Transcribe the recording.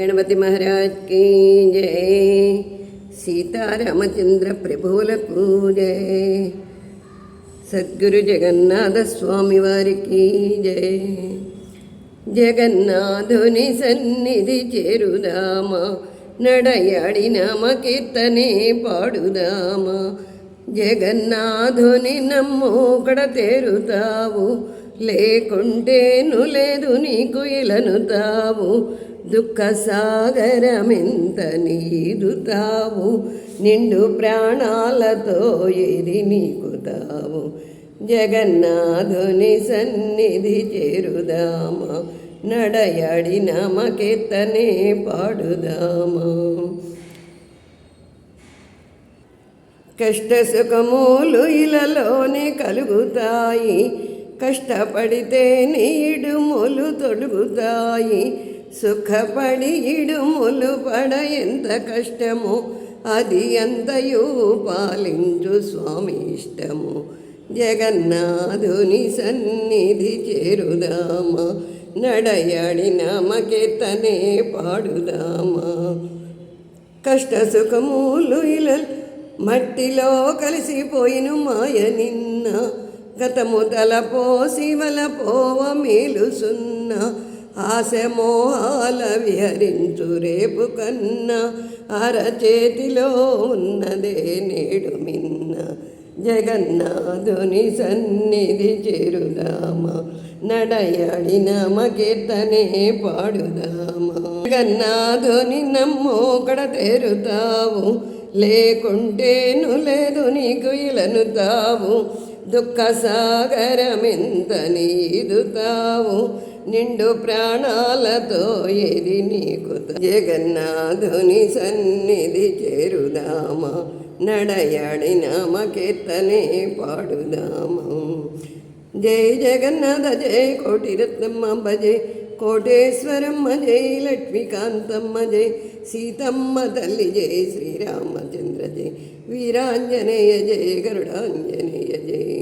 గణపతి మహారాజ్ కీ జయ సీతారామచంద్ర ప్రభువులకు జయ సద్గురు జగన్నాథ స్వామి వారికి జయ జగన్నాథుని సన్నిధి చేరుదామా. నడయాడి నామ కీర్తనే పాడుదామా. జగన్నాథుని నమ్మోకడ తేరుతావు. లేకుంటేను లేదు నీకు ఇలనుతావు. తావు సాగరమెంత నీదుతావు? నిండు ప్రాణాలతో ఏది నీకుతావు. జగన్నాథుని సన్నిధి చేరుదామా? నడయాడి నమకెత్తనే పాడుదామా? కష్ట సుఖములు ఇలలోనే కలుగుతాయి. కష్టపడితే నీడుములు తొడుగుతాయి. సుఖపడి ఇడుములు పడ ఎంత కష్టము? అది ఎంతయూ పాలించు స్వామి ఇష్టము జగన్నాథుని సన్నిధి చేరుదామా? నడయాడి నామకీర్తనే పాడుదామా? కష్ట సుఖములు ఇలా మట్టిలో కలిసిపోయిను మాయ నిన్న. గతము తలపోసి వల పోవ మేలుసున్న. ఆశ మోహాల విహరించు రేపు కన్నా అరచేతిలో ఉన్నదే నేడు మిన్న. జగన్నాథుని సన్నిధి చేరుదామా. నడయాడి నామకీర్తనే పాడుదామ. జగన్నాథుని నమ్మోకడ తేరుతావు. లేకుంటేను లేదు నీకు ఇలనుతావు. దుఃఖ సాగరమెంత నీదుతావు. నిండు ప్రాణాలతో ఏది నీకు జగన్నాథుని సన్నిధి చేరుదామా? నడయాడి నామకీర్తనే పాడుదామా? జై జగన్నాథ జై కోటి రత్నమ్మ జై కోటేశ్వరమ్మ జై లక్ష్మీకాంతమ్మ జై సీతమ్మ తల్లి జై శ్రీరామచంద్ర జై వీరాంజనేయ జయ గరుడాంజనేయ జయ